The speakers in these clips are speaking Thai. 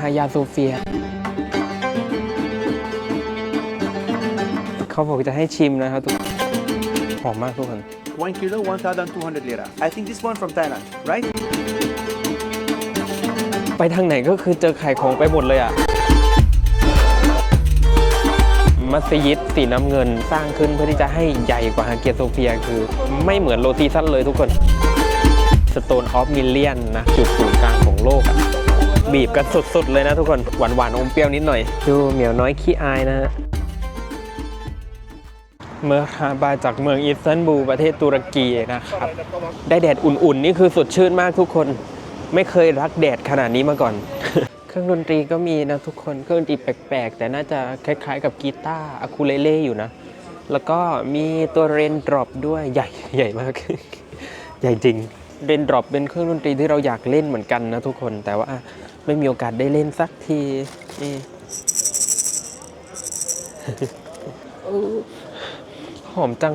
ฮายาโซเฟีย เขาบอกจะให้ชิมนะครับทุกหอมมากทุกคน One kilo, 1,200 lira. I think this one from Thailand, right? ไปทางไหนก็คือเจอไข่ของไปหมดเลยอะ มัสยิดสีน้ำเงินสร้างขึ้นเพื่อที่จะให้ใหญ่กว่าฮาเกียโซเฟียคือไม่เหมือนโรตีสั้นเลยทุกคน Stone of Million นะ จุดศูนย์กลางของโลกอะบีบกันสุดๆเลยนะทุกคน หวานๆอมเปรี้ยวนิดหน่อย ดูเหมียวน้อยขี้อายนะฮะเมื่อฮาบาจากเมืองอิสตันบูลประเทศตุรกีนะครับ ได้แดดอุ่นๆ นี่คือสดชื่นมากทุกคน ไม่เคยรักแดดขนาดนี้มาก่อน รื่องดนตรีก็มีนะทุกคนเครื่องดนตรีแปลกๆ แต่น่าจะคล้ายๆ กับกีตาร์อะคูเลเล่อยู่นะ แล้วก็มีตัวเรนดรอปด้วยใหญ่ใหญ่มาก ใหญ่จริงเรนดรอปเป็นเครื่องดนตรีที่เราอยากเล่นเหมือนกันนะทุกคนแต่ว่าไม่มีโอกาสได้เล่นสักทีนี่หอมจัง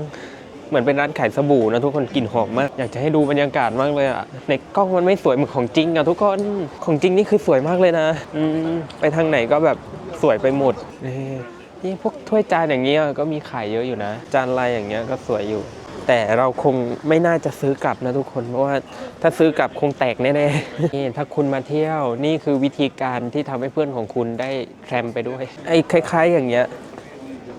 เหมือนเป็นร้านขายสบู่นะทุกคนกลิ่นหอมมาก อยากจะให้ดูบรรยากาศมากเลยอะในกล้องมันไม่สวยเหมือนของจริงอะทุกคนของจริงนี่คือสวยมากเลยนะอืมไปทางไหนก็แบบสวยไปหมดนี่นี่พวกถ้วยจานอย่างเงี้ยก็มีขายเยอะอยู่นะ จานลายอย่างเงี้ยก็สวยอยู่ แต่เราคงไม่น่าจะซื้อกลับนะทุกคนเพราะว่าถ้าซื้อกลับคงแตกแน่ๆนี่ถ้าคุณมาเที่ยวนี่คือวิธีการที่ทำให้เพื่อนของคุณได้แคมไปด้วยไอ้คล้าย ๆ อย่างเงี้ย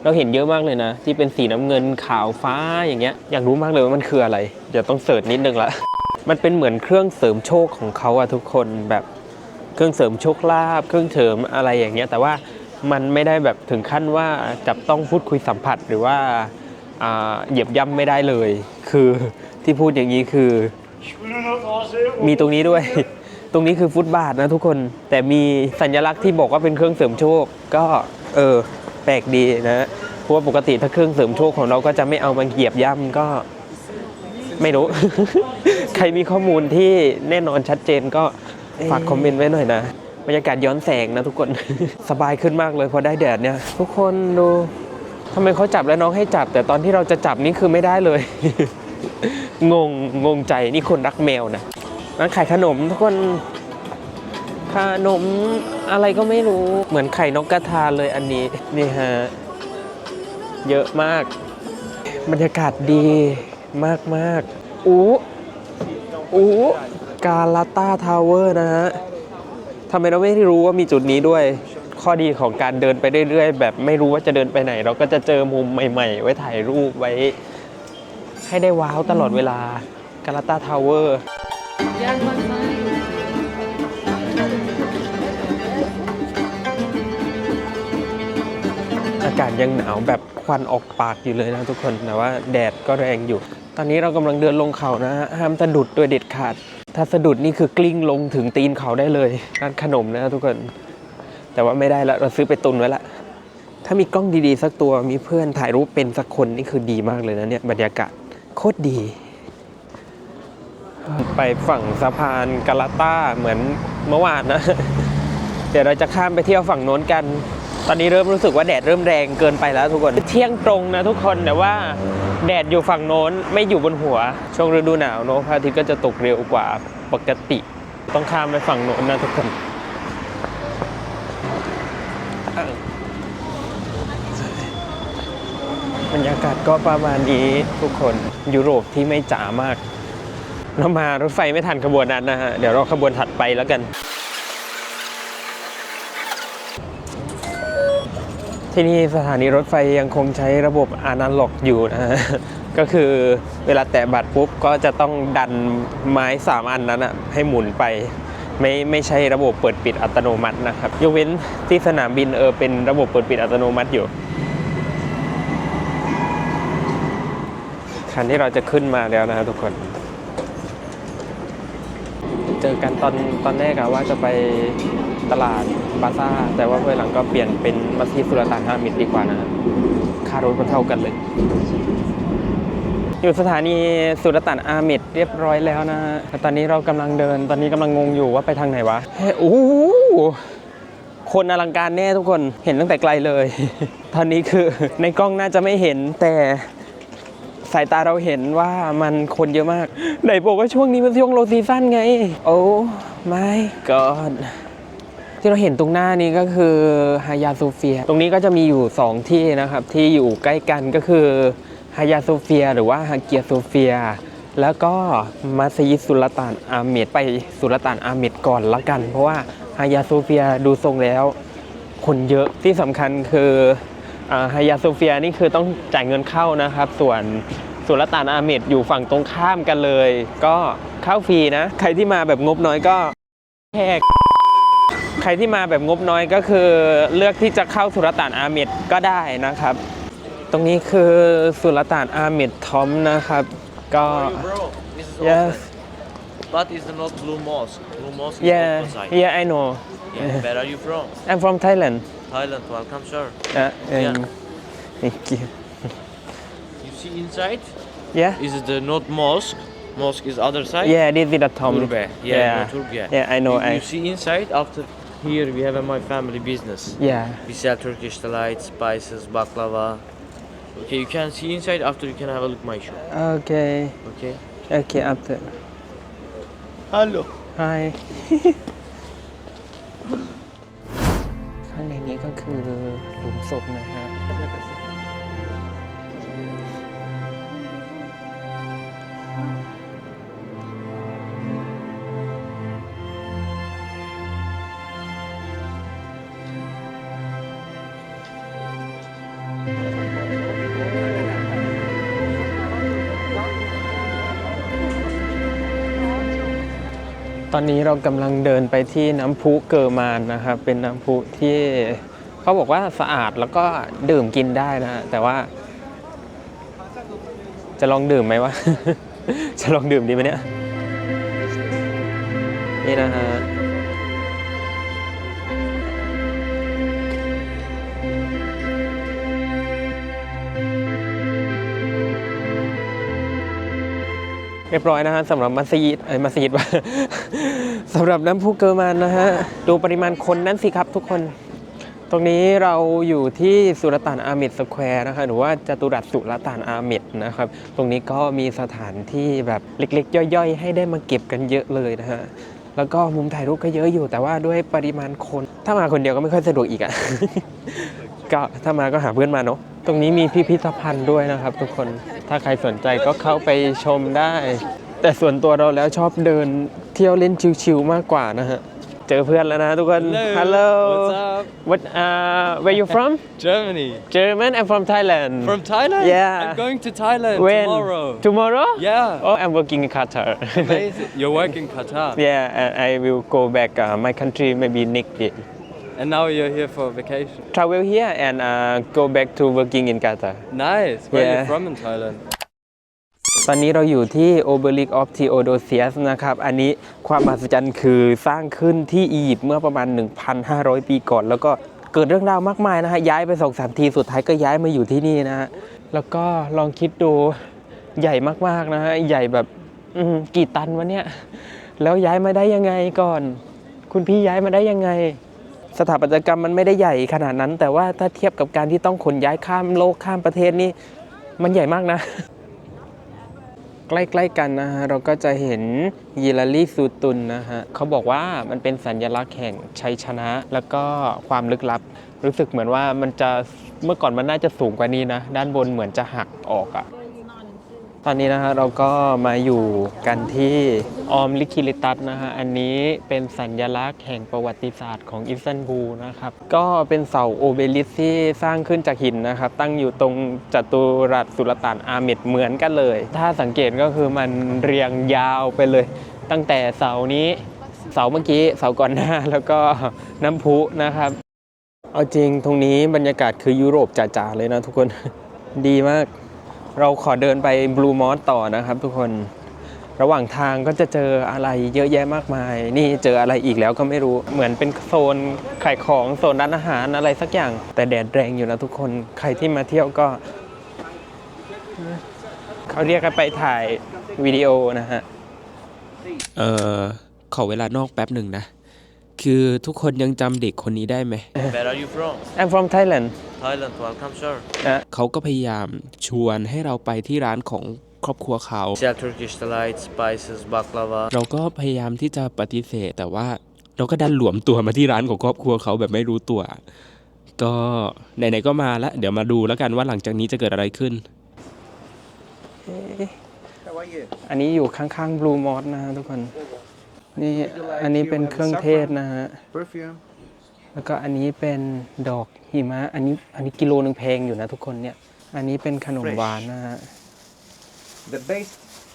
เราเห็นเยอะมากเลยนะ ที่เป็นสีน้ำเงินขาวฟ้าอย่างเงี้ยอยากรู้มากเลยว่ามันคืออะไรเดี๋ยวต้องเสิร์ชนิดนึงละ มันเป็นเหมือนเครื่องเสริมโชคของเขาอะทุกคนแบบเครื่องเสริมโชคลาภเครื่องเสริมอะไรอย่างเงี้ยแต่ว่ามันไม่ได้แบบถึงขั้นว่าจับต้องพูดคุยสัมผัสหรือว่าอ่าเหยียบย่ำไม่ได้เลย คือที่พูดอย่างนี้คือ มีตรงนี้ด้วย ตรงนี้คือฟุตบาทนะทุกคนแต่มีสัญลักษณ์ที่บอกว่าเป็นเครื่องเสริมโชค ก็เออ แปลกดีนะเพราะว่าปกติถ้าเครื่องเสริมโชคของเราก็จะไม่เอามาเหยียบย่ำก็ไม่รู้ ใครมีข้อมูลที่แน่นอนชัดเจนก็ฝากคอมเมนต์ไว้หน่อยนะบรรยากาศย้อนแสงนะทุกคน สบายขึ้นมากเลยพอได้แดดเนี่ย ทุกคนดูทำไมเขาจับแล้วน้องให้จับ แต่ตอนที่เราจะจับนี่คือไม่ได้เลย งงงงใจนี่คนรักแมวนะร้านขายขนมทุกคนขนม อะไรก็ไม่รู้เหมือนไข่นกกระทาเลยอันนี้นี่ฮะเยอะมาก บรรยากาศดีมากมากอู้อู้กาลาตาทาวเวอร์นะฮะทำไมเราไม่รู้ว่ามีจุดนี้ด้วย ข้อดีของการเดินไปเรื่อยๆ แบบไม่รู้ว่าจะเดินไปไหน เราก็จะเจอมุมใหม่ๆ ไว้ถ่ายรูปไว้ ให้ได้ว้าวตลอดเวลากาลาตาทาวเวอร์อาากาศยังหนาวแบบควันออกปากอยู่เลยนะทุกคน แต่ว่าแดดก็แรงอยู่ ตอนนี้เรากำลังเดินลงเขานะฮะห้ามสะดุดโดยเด็ดขาด ถ้าสะดุดนี่คือกลิ้งลงถึงตีนเขาได้เลยร้านขนมนะทุกคน แต่ว่าไม่ได้ละเราซื้อไปตุนไว้ละ ถ้ามีกล้องดีๆ สักตัวมีเพื่อนถ่ายรูปเป็นสักคนนี่คือดีมากเลยนะเนี่ยบรรยากาศโคตรดี ไปฝั่งสะพานกาลาต้าเหมือนเมื่อวานนะ เดี๋ยวเราจะข้ามไปเที่ยวฝั่งโน้นกัน ตอนนี้เริ่มรู้สึกว่าแดดเริ่มแรงเกินไปแล้วทุกคน เที่ยงตรงนะทุกคนแต่ว่าแดดอยู่ฝั่งโน้นไม่อยู่บนหัว ช่วงฤดูหนาวเนอะพระอาทิตย์ก็จะตกเร็วกว่าปกติ ต้องข้ามไปฝั่งโน้นนะทุกคนบรรยากาศก็ประมาณนี้ทุกคนยุโรปที่ไม่จ๋ามากเรามารถไฟไม่ทันขบวนนั้นนะฮะ เดี๋ยวรอขบวนถัดไปแล้วกัน ที่นี่สถานีรถไฟยังคงใช้ระบบอนาล็อกอยู่นะฮะก็คือเวลาแตะบัตรปุ๊บก็จะต้องดันไม้สามอันนั้นอะให้หมุนไป ไม่ไม่ใช่ระบบเปิดปิดอัตโนมัตินะครับยกเว้นที่สนามบินเออเป็นระบบเปิดปิดอัตโนมัติอยู่คันที่เราจะขึ้นมาแล้วนะครับทุกคน เจอกันตอนตอนแรกอะว่าจะไป ตลาดบาซ่า แต่ว่าเพื่อหลังก็เปลี่ยนเป็นมัสยิดสุลต่านฮามิดดีกว่านะค่ารถมันเท่ากันเลย อยู่สถานีสุลต่านอามิดเรียบร้อยแล้วนะฮะตอนนี้เรากำลังเดิน ตอนนี้กำลังงงอยู่ว่าไปทางไหนวะเฮ้โอ้คนอลังการแน่ทุกคนเห็นตั้งแต่ไกลเลย ตอนนี้คือในกล้องน่าจะไม่เห็นแต่สายตาเราเห็นว่ามันคนเยอะมากไหนบอกว่าช่วงนี้มันช่วงโลซีซั่นไง โอ้ไม่ก็ ที่เราเห็นตรงหน้านี้ก็คือฮายาโซเฟีย ตรงนี้ก็จะมีอยู่ 2 ที่นะครับ ที่อยู่ใกล้กันก็คือฮายาโซเฟีย หรือว่าฮาเกียโซเฟีย แล้วก็มัสยิดสุลต่านอาเมดไปสุลต่านอาเมดก่อนละกัน เพราะว่าฮายาโซเฟียดูทรงแล้ว คนเยอะที่สำคัญคือฮายาโซเฟียนี่คือต้องจ่ายเงินเข้านะครับ ส่วนสุลต่านอาเมดอยู่ฝั่งตรงข้ามกันเลย ก็เข้าฟรีนะ ใครที่มาแบบงบน้อยก็แค่ ใครที่มาแบบงบน้อยก็คือเลือกที่จะเข้าสุลต่านอาเมดก็ได้นะครับ ตรงนี้คือสุลต่านอาเมดทอมนะครับก็ Bro, this is yes open. But it's not Blue Mosque. Blue Mosque is yeah opposite. yeah I know Yeah, Where are you from? I'm from Thailand Thailand. Welcome, sir. uh, and thank you You see inside? yeah Is it the not mosque? Mosque is other side. yeah this is the Tom Turbe. Yeah, yeah no, Turbe. yeah I know You, I you see inside after here we have a my family business. yeah We sell Turkish delights, spices, baklava. Okay, you can see inside after you can have a look my shop. okay Okay. okay after Hello. hi ข้างในนี้ก็คือหลุมศพนะฮะ ตอนนี้เรากำลังเดินไปที่น้ำพุเกอร์มานนะครับ เป็นน้ำพุที่เขาบอกว่าสะอาดแล้วก็ดื่มกินได้นะแต่ว่า จะลองดื่มไหมวะ จะลองดื่มดีไหมเนี่ย นี่นะฮะ รียบร้อยนะฮะสำหรับมัสยิดเอ้มัสยิดว่าสำหรับน้ำพุเกอร์มานนะฮะดูปริมาณคนนั้นสิครับทุกคน ตรงนี้เราอยู่ที่สุลต่านอาเมดสแควร์นะคะหรือว่าจตุรัสสุลต่านอาเมดนะครับ ตรงนี้ก็มีสถานที่แบบเล็ก ๆ ย่อย ๆ ให้ได้มาเก็บกันเยอะเลยนะฮะแล้วก็มุมถ่ายรูปก็เยอะอยู่ แต่ว่าด้วยปริมาณคน ถ้ามาคนเดียวก็ไม่ค่อยสะดวกอีกอะ ก็ถ้ามาก็หาเพื่อนมาเนาะตรงนี้มีพิพิธภัณฑ์ด้วยนะครับทุกคน ถ้าใครสนใจก็เข้าไปชมได้ แต่ส่วนตัวเราแล้วชอบเดินเที่ยวเล่นชิวๆมากกว่านะฮะ เจอเพื่อนแล้วนะทุกคน Hello. What's up? What uh where you from Germany. German I'm from Thailand From Thailand? Yeah. I'm going to Thailand when tomorrow. tomorrow Yeah. oh I'm working in Qatar Amazing. You're working Qatar. yeah and I will go back uh, my country maybe next year And now you're here for vacation. travel here and uh, go back to working in Qatar Nice. Where are Yeah. you from in Thailand? ตอนนี้เราอยู่ที่ Obelisk of Theodosius นะครับ อันนี้ความมหัศจรรย์คือสร้างขึ้นที่อียิปต์เมื่อประมาณ 1,500 ปีก่อน แล้วก็เกิดเรื่องราวมากมายนะฮะ ย้ายไปสองสามทีสุดท้ายก็ย้ายมาอยู่ที่นี่นะฮะ แล้วก็ลองคิดดูใหญ่มากๆนะฮะ ใหญ่แบบอืมกี่ตันวะเนี่ย แล้วย้ายมาได้ยังไงก่อน คุณพี่ย้ายมาได้ยังไง สถาปัตยกรรมมันไม่ได้ใหญ่ขนาดนั้น แต่ว่าถ้าเทียบกับการที่ต้องขนย้ายข้ามโลกข้ามประเทศนี่มันใหญ่มากนะ ใกล้ๆกันนะฮะ เราก็จะเห็นยีราลีซูตุนนะฮะเขาบอกว่ามันเป็นสัญลักษณ์แห่งชัยชนะ แล้วก็ความลึกลับ รู้สึกเหมือนว่ามันจะเมื่อก่อนมันน่าจะสูงกว่านี้นะ ด้านบนเหมือนจะหักออกอะ ตอนนี้นะฮะเราก็มาอยู่กันที่ออมลิคิลิตัสนะฮะอันนี้เป็นสัญลักษณ์แห่งประวัติศาสตร์ของอิสตันบูลนะครับก็เป็นเสาโอเบลิสที่สร้างขึ้นจากหินนะครับตั้งอยู่ตรงจัตุรัสสุลต่านอาเมดเหมือนกันเลย ถ้าสังเกตก็คือมันเรียงยาวไปเลย ตั้งแต่เสานี้เสาเมื่อกี้เสาก่อนหน้าแล้วก็น้ำพุนะครับ เอาจริงตรงนี้บรรยากาศคือยุโรปจ๋าๆเลยนะทุกคนดีมาก เราขอเดินไปบลูมอสต่อนะครับทุกคน ระหว่างทางก็จะเจออะไรเยอะแยะมากมาย นี่เจออะไรอีกแล้วก็ไม่รู้ เหมือนเป็นโซนขายของโซนร้านอาหารอะไรสักอย่าง แต่แดดแรงอยู่นะทุกคน ใครที่มาเที่ยวก็ เขาเรียกกันไปถ่ายวิดีโอนะฮะ เออขอเวลานอกแป๊บหนึ่งนะ คือทุกคนยังจำเด็กคนนี้ได้ไหม Where are you from? I'm from Thailand Thailand. Welcome, sir. เขาก็พยายามชวนให้เราไปที่ร้านของครอบครัวเขา Sell Turkish delight, spices, baklava. เราก็พยายามที่จะปฏิเสธ แต่ว่าเราก็ดันหลวมตัวมาที่ร้านของครอบครัวเขาแบบไม่รู้ตัว ก็ไหนๆก็มาแล้วเดี๋ยวมาดูแล้วกันว่าหลังจากนี้จะเกิดอะไรขึ้น How are you? อันนี้อยู่ข้างๆ Blue m o s นะฮะทุกคน นี่อันนี้เป็นเครื่องเทศนะฮะ Perfume. แล้วก็อันนี้เป็นดอกหิมะ อันนี้อันนี้กิโลหนึ่งแพงอยู่นะทุกคนเนี่ย อันนี้เป็นขนมหวานนะฮะ The base,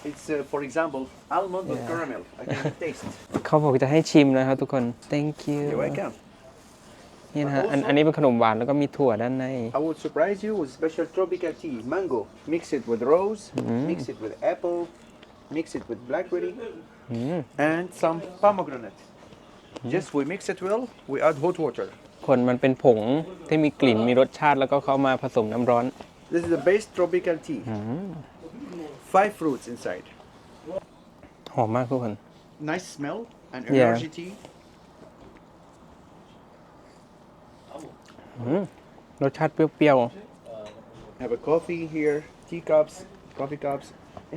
it's uh, for example almond with caramel. I can taste. เขาบอกจะให้ชิมนะครับทุกคน thank you You're welcome. นี่นะฮะอันอันนี้เป็นขนมหวานแล้วก็มีถั่วด้านใน I would surprise you with special tropical tea, mango. Mix it with rose, mix it with apple, mix it with blackberry, อืม and some pomegranate. Just we mix it well. We add hot water. คนมันเป็นผงที่มีกลิ่นมีรสชาติแล้วก็เขามาผสมน้ำร้อน This is the base tropical tea. Five fruits inside. หอมมากทุกคน Nice smell and Yeah. energy tea. รสชาติเปรี้ยว Have a coffee here, teacups, coffee cups.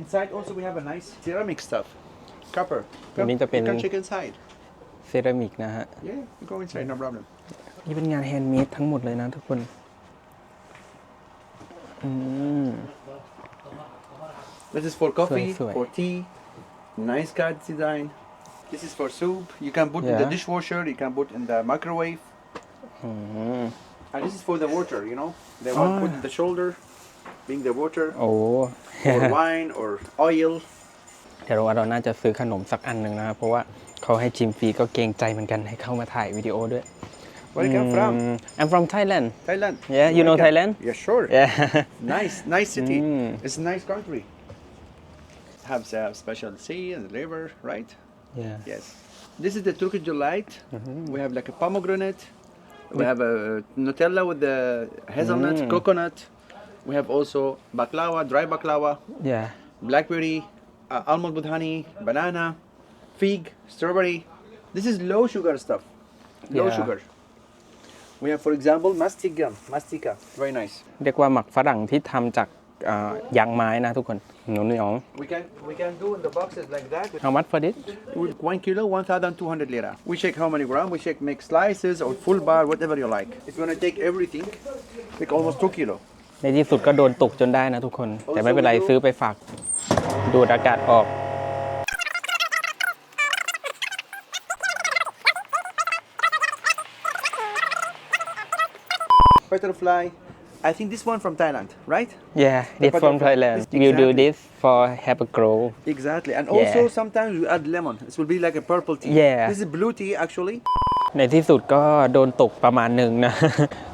Inside also we have a nice ceramic stuff. Copper. Your Come, need to you pen- can check inside. ๆ เซรามิกนะฮะ Yeah, you go inside, no problem. นี่เป็นงานแฮนด์เมดทั้งหมดเลยนะทุกคน อืม This is for coffee, Sui, sui. for tea. Nice card design. This is for soup. You can put in the Yeah. dishwasher. You can put in the microwave. อืม And this is for the water. You know, they want to put Ah. in the shoulder, being the water, โอ้ or wine, or oil. เดี๋ยวเราน่าจะซื้อขนมสักอันหนึ่งนะครับ เพราะว่าเขาให้ชิมฟรีก็เกรงใจเหมือนกันให้เข้ามาถ่ายวิดีโอด้วย Where you come from? อืม I'm from Thailand Thailand. Yeah, you know Welcome. Thailand? Yeah, sure. yeah Nice, nice city. Mm. It's a nice country. Have uh, special sea and river, right? yeah Yes. This is the Turkish delight. We have like a pomegranate. We have a Nutella with the hazelnut, Mm. coconut. We have also baklava, dry baklava, yeah blackberry, uh, almond with honey, banana, fig, strawberry. This is low sugar stuff. Low Yeah. sugar. We have, for example, mastic gum, mastica. Very nice. เรียกว่าหมักฝรั่งที่ทำจากอ่ายางไม้นะทุกคนเหนียวเหนียว We can we can do in the boxes like that. how much for this With one kilo, 1,200 lira. We check how many gram. We check make slices or full bar, whatever you like. If you wanna take everything, take almost two kilo. ในที่สุดก็โดนตกจนได้นะทุกคน แต่ไม่เป็นไรซื้อไปฝาก ดูดอากาศออก Butterfly. I think this one from Thailand, right? yeah this from butterfly. Thailand This- we do exactly. this for have a grow Exactly. And also Yeah. sometimes we add lemon. This will be like a purple tea. Yeah. This is blue tea actually. ในที่สุดก็โดนตกประมาณหนึ่งนะ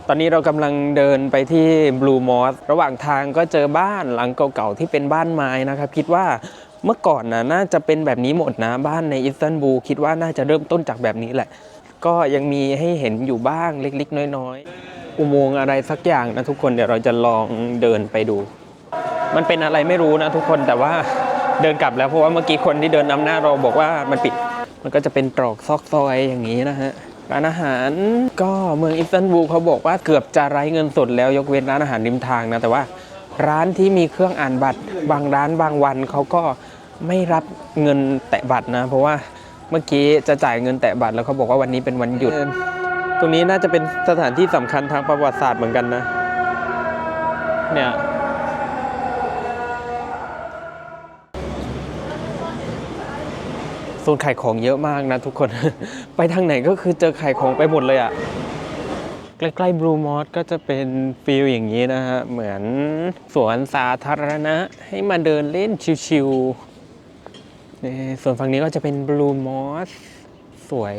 ตอนนี้เรากำลังเดินไปที่ Blue Moss ระหว่างทางก็เจอบ้านหลังเก่าๆที่เป็นบ้านไม้นะครับ คิดว่าเมื่อก่อนนะน่าจะเป็นแบบนี้หมดนะ บ้านในอิสตันบูลคิดว่าน่าจะเริ่มต้นจากแบบนี้แหละ ก็ยังมีให้เห็นอยู่บ้างเล็กๆ น้อยๆ อุโมงค์อะไรสักอย่างนะทุกคนเดี๋ยวเราจะลองเดินไปดู มันเป็นอะไรไม่รู้นะทุกคนแต่ว่าเดินกลับแล้วเพราะว่าเมื่อกี้คนที่เดินนำหน้าเราบอกว่ามันปิด มันก็จะเป็นตรอกซอกซอยอย่างนี้นะฮะ ร้านอาหารก็เมืองอิสตันบูลเขาบอกว่าเกือบจะไร้เงินสดแล้วยกเว้นร้านอาหารริมทางนะแต่ว่าร้านที่มีเครื่องอ่านบัตร บางร้านบางวันเขาก็ไม่รับเงินแตะบัตรนะ เพราะว่าเมื่อกี้จะจ่ายเงินแตะบัตรแล้วเขาบอกว่าวันนี้เป็นวันหยุด ตรงนี้น่าจะเป็นสถานที่สำคัญทางประวัติศาสตร์เหมือนกันนะเนี่ย โซ นขายของเยอะมากนะทุกคน ไปทางไหนก็คือเจอขายของไปหมดเลยอะ่ะ ใกล้ๆบลูมอสก็จะเป็นฟิลอย่างนี้นะฮะ เหมือนสวนสาธารณะให้มาเดินเล่นชิวๆนี่ส่วนฝั่งนี้ก็จะเป็นบลูมอสสวย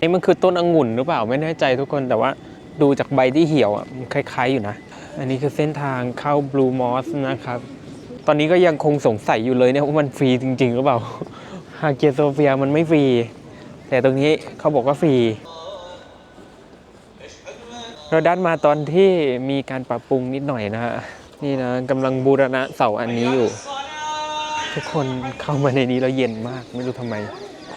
นี่มันคือต้นองุ่นหรือเปล่าไม่แน่ใจทุกคนแต่ว่าดูจากใบที่เหี่ยวอะคล้ายๆอยู่นะ อันนี้คือเส้นทางเข้าบลูมอสนะครับ ตอนนี้ก็ยังคงสงสัยอยู่เลยเนี่ยว่ามันฟรีจริงๆหรือเปล่า ฮาเกียโซเฟียมันไม่ฟรี แต่ตรงนี้เขาบอกว่าฟรีเราดันมาตอนที่มีการปรับปรุงนิดหน่อยนะฮะนี่นะกำลังบูรณะเสาอันนี้อยู่ ทุกคนเข้ามาในนี้แล้วเย็นมาก ไม่รู้ทำไม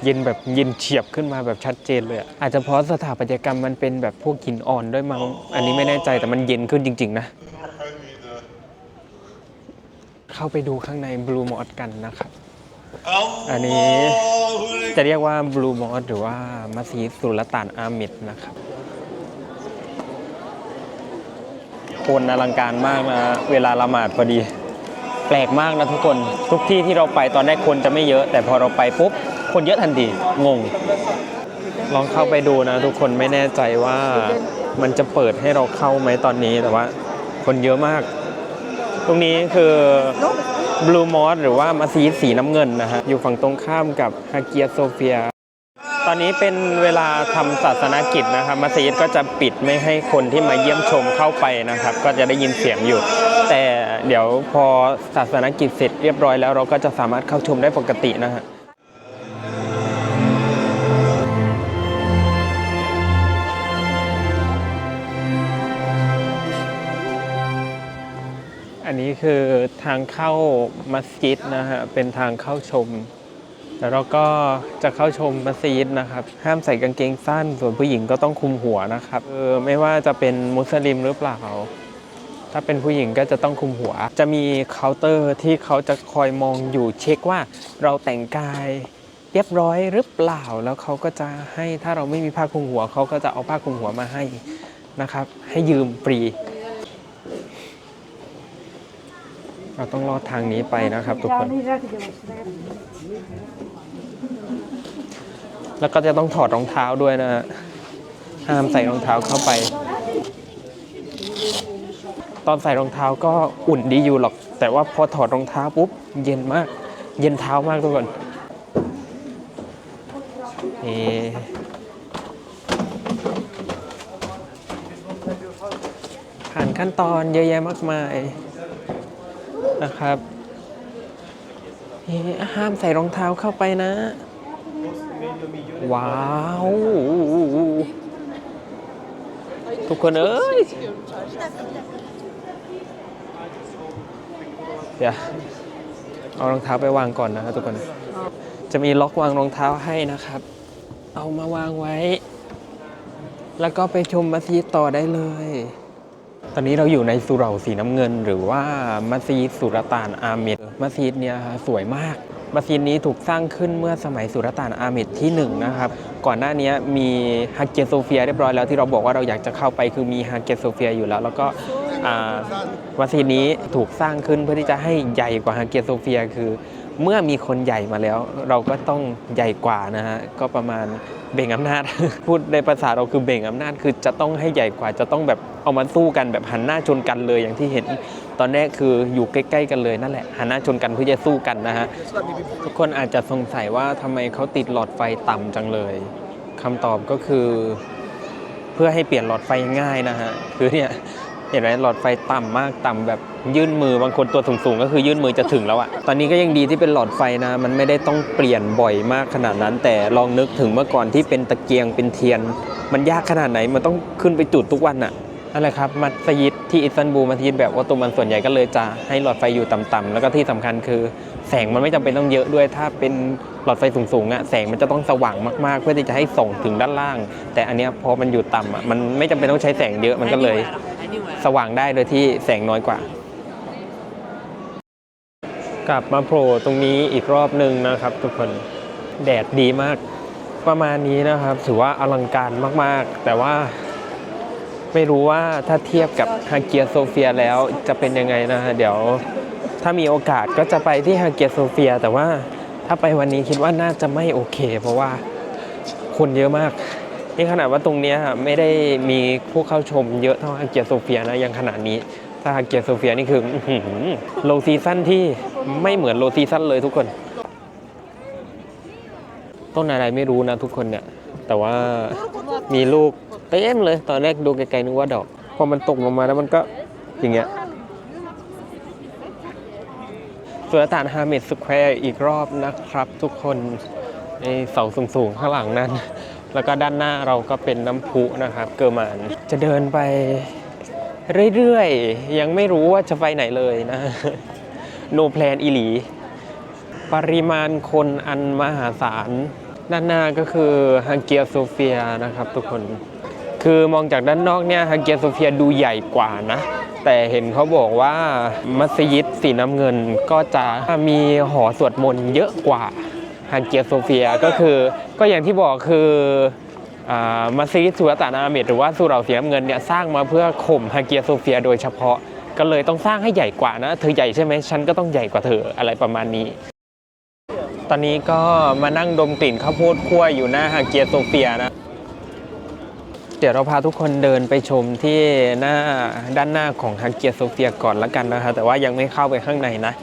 เย็นแบบเย็นเฉียบขึ้นมาแบบชัดเจนเลย อาจจะเพราะสถาปัตยกรรมมันเป็นแบบพวกหินอ่อนด้วยมั้งอันนี้ไม่แน่ใจแต่มันเย็นขึ้นจริง ๆ นะ เข้าไปดูข้างในบลูมอสกันนะครับ อันนี้จะเรียกว่าบลูมอสหรือว่ามัสยิดสุลต่านอามิดนะครับคนอลังการมากนะเวลาละหมาดพอดี แปลกมากนะทุกคนทุกที่ที่เราไปตอนแรกคนจะไม่เยอะ แต่พอเราไปปุ๊บ คนเยอะทันทีงง ลองเข้าไปดูนะ ทุกคนไม่แน่ใจว่ามันจะเปิดให้เราเข้าไหมตอนนี้แต่ว่า คนเยอะมาก ตรงนี้คือ บลูมอสหรือว่ามัสยิดสีน้ำเงินนะฮะ อยู่ฝั่งตรงข้ามกับฮาเกียโซเฟีย ตอนนี้เป็นเวลาทำศาสนกิจนะครับมัสยิดก็จะปิดไม่ให้คนที่มาเยี่ยมชมเข้าไปนะครับ ก็จะได้ยินเสียงอยู่ แต่เดี๋ยวพอศาสนกิจเสร็จเรียบร้อยแล้วเราก็จะสามารถเข้าชมได้ปกตินะฮะ อันนี้คือทางเข้ามัสยิดนะฮะ เป็นทางเข้าชม แล้วเราก็จะเข้าชมมัสยิดนะครับ ห้ามใส่กางเกงสั้น ส่วนผู้หญิงก็ต้องคลุมหัวนะครับเออไม่ว่าจะเป็นมุสลิมหรือเปล่า ถ้าเป็นผู้หญิงก็จะต้องคลุมหัว จะมีเคาน์เตอร์ที่เขาจะคอยมองอยู่เช็คว่าเราแต่งกายเรียบร้อยหรือเปล่า แล้วเขาก็จะให้ถ้าเราไม่มีผ้าคลุมหัว เขาก็จะเอาผ้าคลุมหัวมาให้นะครับ ให้ยืมฟรี เราต้องลอดทางนี้ไปนะครับทุกคน แล้วก็จะต้องถอดรองเท้าด้วยนะฮะ ห้ามใส่รองเท้าเข้าไป ตอนใส่รองเท้าก็อุ่นดีอยู่หรอก แต่ว่าพอถอดรองเท้าปุ๊บเย็นมาก เย็นเท้ามากทุกคนนี่ผ่านขั้นตอนเยอะแยะมากมาย นะครับห้ามใส่รองเท้าเข้าไปนะ ว้าว ทุกคนเอ้ยเดี๋ยวเอารองเท้าไปวางก่อนนะครับทุกคน จะมีล็อกวางรองเท้าให้นะครับ เอามาวางไว้ แล้วก็ไปชมมัสยิดต่อได้เลย ตอนนี้เราอยู่ในสุเหร่าสีน้ำเงิน หรือว่ามัสยิดสุลต่านอามิดมัสยิดเนี่ยสวยมากมัสยิดนี้ถูกสร้างขึ้นเมื่อสมัยสุลต่านอามิดที่หนึ่งนะครับก่อนหน้านี้มีฮาเกียโซเฟียเรียบร้อยแล้วที่เราบอกว่าเราอยากจะเข้าไปคือมีฮาเกียโซเฟียอยู่แล้ว แล้วก็มัสยิดนี้ถูกสร้างขึ้นเพื่อที่จะให้ใหญ่กว่าฮาเกียโซเฟียคือ เมื่อมีคนใหญ่มาแล้ว เราก็ต้องใหญ่กว่านะฮะก็ประมาณเบ่งอำนาจ พูดในภาษาเราคือเบ่งอำนาจคือจะต้องให้ใหญ่กว่าจะต้องแบบเอามาสู้กันแบบหันหน้าชนกันเลยอย่างที่เห็น ตอนแรกคืออยู่ใกล้ ๆ กันเลยนั่นแหละหันหน้าชนกันเพื่อจะสู้กันนะฮะทุกคนอาจจะสงสัยว่าทำไมเขาติดหลอดไฟต่ำจังเลยคำตอบก็คือ เพื่อให้เปลี่ยนหลอดไฟง่ายนะฮะคือเนี่ย เห็นไหมหลอดไฟต่ำมากต่ำแบบยื่นมือบางคนตัวสูงๆก็คือยื่นมือจะถึงแล้วอะตอนนี้ก็ยังดีที่เป็นหลอดไฟนะ มันไม่ได้ต้องเปลี่ยนบ่อยมากขนาดนั้น แต่ลองนึกถึงเมื่อก่อนที่เป็นตะเกียงเป็นเทียน มันยากขนาดไหนมันต้องขึ้นไปจุดทุกวันอะนั่นแหละครับมัสยิดที่อิสตันบูลมัสยิดแบบออตโตมันส่วนใหญ่ก็เลยจะให้หลอดไฟอยู่ต่ำๆแล้วก็ที่สำคัญคือแสงมันไม่จำเป็นต้องเยอะด้วย ถ้าเป็นหลอดไฟสูงๆอะแสงมันจะต้องสว่างมากๆ เพื่อที่จะให้ส่งถึงด้านล่าง แต่อันเนี้ยพอมันอยู่ต่ำอะมันไม่จำเป็นต้องใช้แสงเยอะมันก็เลย สว่างได้โดยที่แสงน้อยกว่า กลับมาโผล่ตรงนี้อีกรอบหนึ่งนะครับ ทุกคนแดดดีมากประมาณนี้นะครับ ถือว่าอลังการมากๆ แต่ว่าไม่รู้ว่าถ้าเทียบกับฮาเกียโซเฟียแล้วจะเป็นยังไงนะฮะเดี๋ยวถ้ามีโอกาสก็จะไปที่ฮาเกียโซเฟีย แต่ว่าถ้าไปวันนี้คิดว่าน่าจะไม่โอเค เพราะว่าคนเยอะมาก นี่ขนาดว่าตรงนี้ยไม่ได้มีผู้เข้าชมเยอะเท่าฮาเกียโซเฟียนะยังขนาดนี้ ถ้าฮาเกียโซเฟียนี่คือโลซีซั่นที่ไม่เหมือนโลซีซั่นเลยทุกคน ต้นอะไรไม่รู้นะทุกคนเนี่ย แต่ว่ามีลูกเต็มเลยตอนแรกดูไกลๆนึกว่าดอก พอมันตกลงมาแล้วมันก็อย่างเงี้ยสุลต่านฮามิดสแควร์อีกรอบนะครับทุกคนในเสาสูงๆข้างหลังนั้น แล้วก็ด้านหน้าเราก็เป็นน้ำพุนะครับ เกอร์มานจะเดินไปเรื่อยๆ ยังไม่รู้ว่าจะไปไหนเลยนะ โนแพลนอีหลี ปริมาณคนอันมหาศาล ด้านหน้าก็คือฮังเกียโซเฟียนะครับทุกคน คือมองจากด้านนอกเนี่ยฮังเกียโซเฟียดูใหญ่กว่านะ แต่เห็นเขาบอกว่ามัสยิดสีน้ำเงินก็จะมีหอสวดมนต์เยอะกว่า ฮังเกียโซเฟียก็คือก็อย่างที่บอกคืออมัสยิดสุลต่านอาเมดหรือว่าสุเหร่าสีน้ำเงินเนี่ยสร้างมาเพื่อข่มฮังเกียโซเฟีย โดยเฉพาะก็เลยต้องสร้างให้ใหญ่กว่านะ เธอใหญ่ใช่ไหมฉันก็ต้องใหญ่กว่าเธออะไรประมาณนี้ ตอนนี้ก็มานั่งดมกลิ่นข้าวโพดคั่วอยู่หน้าฮังเกียโซเฟียนะเดี๋ยวเราพาทุกคนเดินไปชมที่หน้าด้านหน้าของฮังเกียโซเฟียก่อนละกันนะคะแต่ว่ายังไม่เข้าไปข้างในนะ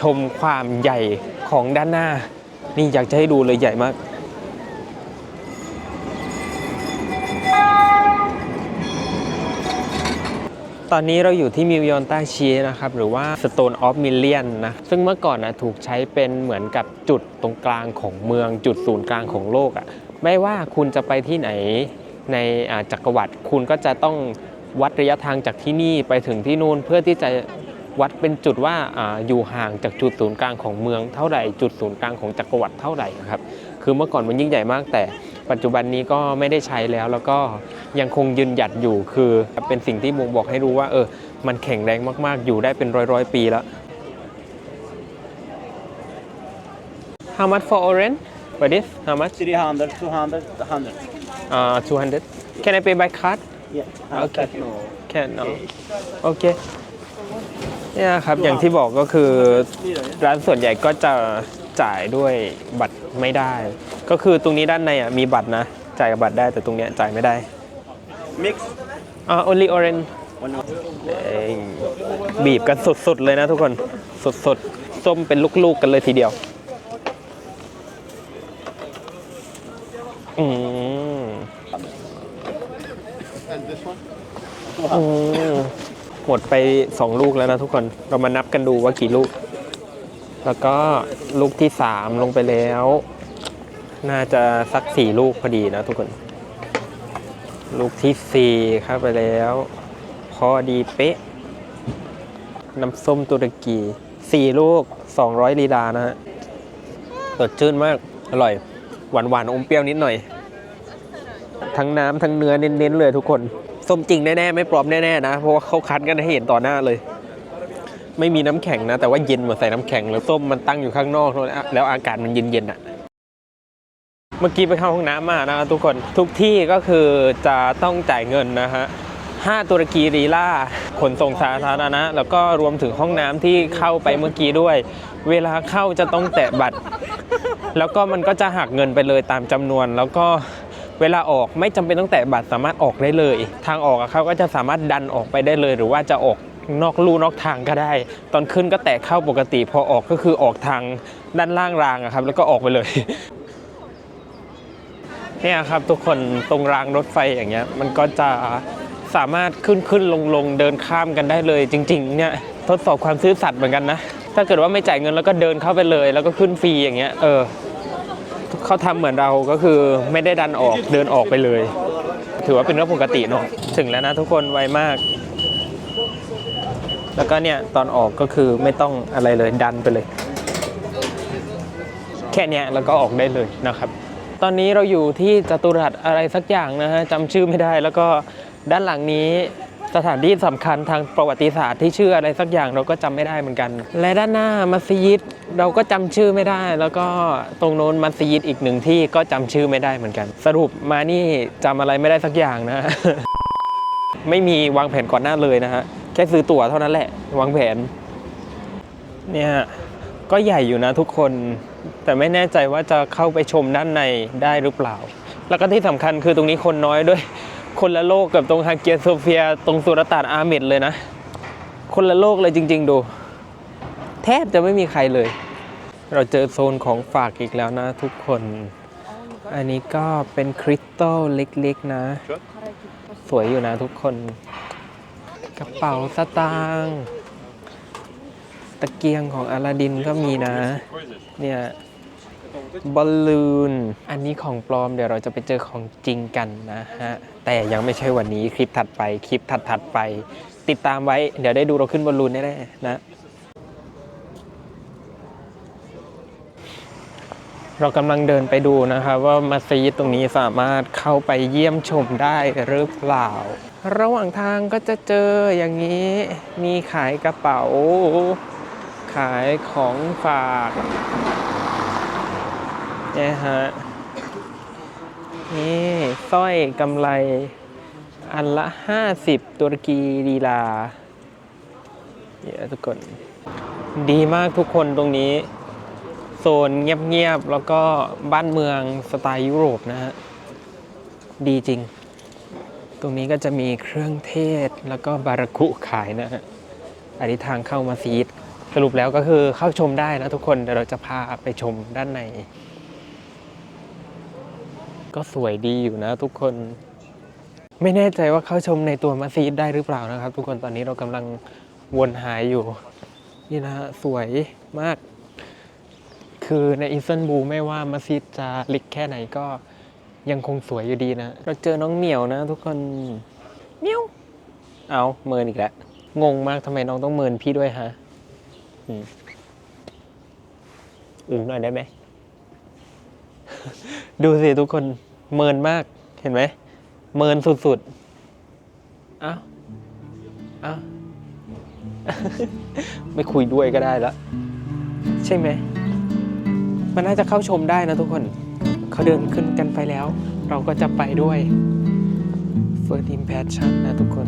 ชมความใหญ่ของด้านหน้า นี่อยากจะให้ดูเลยใหญ่มาก ตอนนี้เราอยู่ที่มิวยอนต้าชีนะครับ หรือว่า Stone of Million นะ ซึ่งเมื่อก่อนนะถูกใช้เป็นเหมือนกับจุดตรงกลางของเมืองจุดศูนย์กลางของโลกอะ่ะ ไม่ว่าคุณจะไปที่ไหนในจักรวรรดิคุณก็จะต้องวัดระยะทางจากที่นี่ไปถึงที่นู่นเพื่อที่จะ วัดเป็นจุดว่าอาอยู่ห่างจากจุดศูนย์กลางของเมืองเท่าไหร่จุดศูนย์กลางของจักรวรรดิเท่าไหร่นะครับคือเมื่อก่อนมันยิ่งใหญ่มาก แต่ปัจจุบันนี้ก็ไม่ได้ใช้แล้ว แล้วก็ยังคงยืนหยัดอยู่คือเป็นสิ่งที่บ่งบอกให้รู้ว่าเออมันแข็งแรงมาก ๆ อยู่ได้เป็นร้อยร้อยๆปีแล้ว How much for orange? For this? How much? 300, 200, 100. Uh, 200. Can I pay by card? Yeah. Okay. Can no. โอ เคเนี่ยครับอย่างที่บอกก็คือร้านส่วนใหญ่ก็จะจ่ายด้วยบัตรไม่ได้ ก็คือตรงนี้ด้านในอะมีบัตรนะจ่ายกับบัตรได้แต่ตรงเนี้ยจ่ายไม่ได้ Mix. อ่า only orange One more. เอ้ยบีบกันสุดๆเลยนะทุกคนสดๆส้มเป็นลูกๆกันเลยทีเดียวอืมอืม หมดไปสองลูกแล้วนะทุกคนเรามานับกันดูว่ากี่ลูก แล้วก็ลูกที่สามลงไปแล้ว น่าจะสักสี่ลูกพอดีนะทุกคน ลูกที่สี่เข้าไปแล้ว พอดีเป๊ะ น้ำส้มตุรกีสี่ลูก 200 ลีลานะฮะสดชื่นมาก อร่อย หวานหวานๆอมเปรี้ยวนิดหน่อย ทั้งน้ำทั้งเนื้อเน้นๆเลยทุกคน ส้มจริงแน่ๆ ไม่ปลอมแน่ๆนะ เพราะว่าเขาคัดกันให้เห็นต่อหน้าเลย ไม่มีน้ำแข็งนะ แต่ว่าเย็นเหมือนใส่น้ำแข็ง แล้วส้มมันตั้งอยู่ข้างนอกแล้วอากาศมันเย็นๆอะเมื่อกี้ไปเข้าห้องน้ำมานะทุกคนทุกที่ก็คือจะต้องจ่ายเงินนะฮะ5ตุรกีรีล่าขนส่งสาธารณะ แล้วก็รวมถึงห้องน้ำที่เข้าไปเมื่อกี้ด้วย เวลาเข้าจะต้องแตะบัตร แล้วก็มันก็จะหักเงินไปเลยตามจำนวนแล้วก็ เวลาออกไม่จำเป็นต้องแตะบัตรสามารถออกได้เลย ทางออกเขาก็จะสามารถดันออกไปได้เลย หรือว่าจะออกนอกลู่นอกทางก็ได้ ตอนขึ้นก็แตะเข้าปกติ พอออกก็คือออกทางด้านล่างรางอะครับ แล้วก็ออกไปเลยเนี่ยครับทุกคนตรงรางรถไฟอย่างเงี้ยมันก็จะสามารถขึ้นขึ้นลงลงเดินข้ามกันได้เลย จริง ๆ เนี่ยทดสอบความซื่อสัตย์เหมือนกันนะ ถ้าเกิดว่าไม่จ่ายเงินแล้วก็เดินเข้าไปเลย แล้วก็ขึ้นฟรีอย่างเงี้ยเออ เขาทำเหมือนเราก็คือไม่ได้ดันออกเดินออกไปเลย ถือว่าเป็นเรื่องปกติเนาะถึงแล้วนะทุกคนไวมาก แล้วก็เนี่ยตอนออกก็คือไม่ต้องอะไรเลยดันไปเลย แค่เนี้ยแล้วก็ออกได้เลยนะครับ ตอนนี้เราอยู่ที่จตุรัสอะไรสักอย่างนะฮะจำชื่อไม่ได้แล้วก็ด้านหลังนี้ สถานที่สำคัญทางประวัติศาสตร์ที่ชื่ออะไรสักอย่างเราก็จำไม่ได้เหมือนกัน และด้านหน้ามัสยิดเราก็จำชื่อไม่ได้ แล้วก็ตรงโน้นมัสยิดอีกหนึ่งที่ก็จำชื่อไม่ได้เหมือนกัน สรุปมานี่จำอะไรไม่ได้สักอย่างนะ ไม่มีวางแผนก่อนหน้าเลยนะฮะแค่ซื้อตั๋วเท่านั้นแหละ วางแผน เนี่ยก็ใหญ่อยู่นะทุกคน แต่ไม่แน่ใจว่าจะเข้าไปชมด้านในได้หรือเปล่า แล้วก็ที่สำคัญคือตรงนี้คนน้อยด้วย คนละโลกกับตรงฮาเกียโซเฟีย ตรงสุรตานอาเมดเลยนะ คนละโลกเลยจริง ๆ ดู แทบจะไม่มีใครเลย เราเจอโซนของฝากอีกแล้วนะทุกคน อันนี้ก็เป็นคริสตัลเล็กๆนะ สวยอยู่นะทุกคน กระเป๋าสตางค์ตะเกียงของอลาดินก็มีนะ เนี่ยบอลลูน อันนี้ของปลอมเดี๋ยวเราจะไปเจอของจริงกันนะฮะ แต่ยังไม่ใช่วันนี้คลิปถัดไปคลิปถัดๆไป ติดตามไว้ เดี๋ยวได้ดูเราขึ้นบอลลูนแน่ๆนะเรากำลังเดินไปดูนะครับว่ามัสยิดตรงนี้สามารถเข้าไปเยี่ยมชมได้หรือเปล่า ระหว่างทางก็จะเจออย่างนี้ มีขายกระเป๋า ขายของฝากเนี่ยฮะ นี่สร้อยกำไร อันละ 50ตุรกีดีลาเนี่ยทุกคนดีมากทุกคนตรงนี้ โซนเงียบๆ แล้วก็บ้านเมืองสไตล์ยุโรปนะฮะ ดีจริง ตรงนี้ก็จะมีเครื่องเทศแล้วก็บารากุขายนะฮะ อันนี้ทางเข้ามาซีดสรุปแล้วก็คือเข้าชมได้นะทุกคนเดี๋ยวเราจะพาไปชมด้านใน ก็สวยดีอยู่นะทุกคน ไม่แน่ใจว่าเข้าชมในตัวมัสยิดได้หรือเปล่านะครับ ทุกคนตอนนี้เรากำลังวนหายอยู่ นี่นะฮะสวยมาก คือในอิสตันบูลไม่ว่ามัสยิดจะเล็กแค่ไหนก็ยังคงสวยอยู่ดีนะ เราเจอน้องเหมียวนะ ทุกคนเหมียวเอาเมินอีกแล้วงงมากทำไมน้องต้องเมินพี่ด้วยฮะอืมอืมหน่อยได้ไหม ดูสิทุกคนเมินมากเห็นไหม เมินสุดๆ เอ้า เอ้า ไม่คุยด้วยก็ได้แล้ว ใช่ไหม มันน่าจะเข้าชมได้นะทุกคน เขาเดินขึ้นกันไปแล้ว เราก็จะไปด้วย First Impression นะทุกคน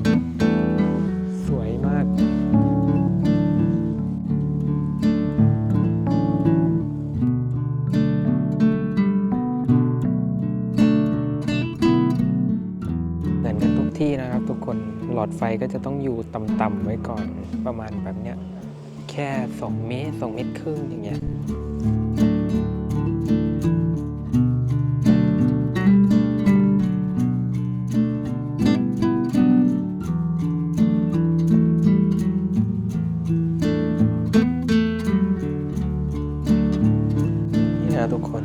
อดไฟก็จะต้องอยู่ต่ำๆไว้ก่อนประมาณแบบเนี้ยแค่ 2 เมตร 2 เมตรครึ่งอย่างเงี้ยนี่นะทุกคน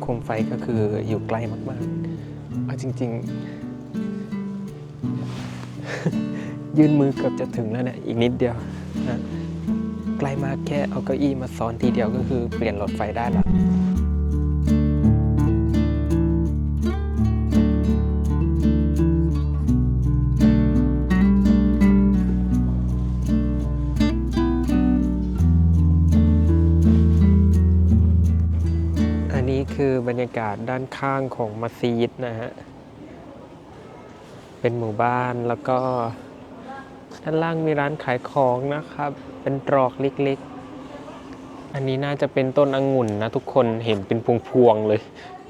โคมไฟก็คืออยู่ไกลมากๆเอาจริง ๆ ยื่นมือเกือบจะถึงแล้วเนี่ยอีกนิดเดียวนะใกล้มากแค่เอาเก้าอี้มาซ้อนทีเดียวก็คือเปลี่ยนหลอดไฟได้ละอันนี้คือบรรยากาศด้านข้างของมัสยิดนะฮะ เป็นหมู่บ้านแล้วก็ ด้านล่างมีร้านขายของนะครับ เป็นตรอกเล็กๆ อันนี้น่าจะเป็นต้นองุ่นนะทุกคนเห็นเป็นพวงๆเลย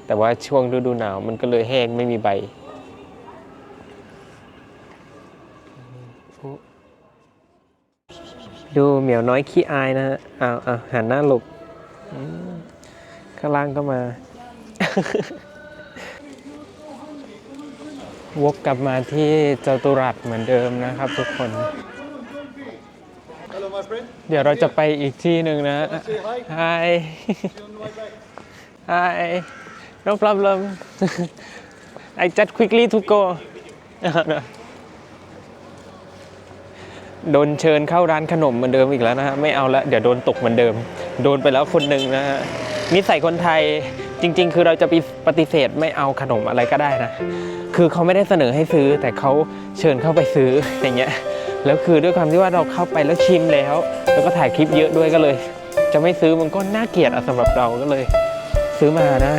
แต่ว่าช่วงฤดูหนาวมันก็เลยแห้งไม่มีใบดูเหมียวน้อยขี้อายนะฮะอ้าวอ้าวหันหน้าหลบข้างล่างก็มา วกกลับมาที่จตุรัสเหมือนเดิมนะครับทุกคน Hello, my friend. เดี๋ยวเราจะไปอีกที่หนึ่งนะ Hi Hi No problem I just quickly to go โดนเชิญเข้าร้านขนมเหมือนเดิมอีกแล้วนะฮะ ไม่เอาละเดี๋ยวโดนตกเหมือนเดิม โดนไปแล้วคนหนึ่งนะฮะนิสัยคนไทยจริง ๆ คือเราจะไปปฏิเสธไม่เอาขนมอะไรก็ได้นะ คือเขาไม่ได้เสนอให้ซื้อ แต่เขาเชิญเข้าไปซื้ออย่างเงี้ยแล้วคือด้วยความที่ว่าเราเข้าไปแล้วชิมแล้ว แล้วก็ถ่ายคลิปเยอะด้วยก็เลย จะไม่ซื้อมันก็น่าเกลียดอะสำหรับเราก็เลย ซื้อมานะ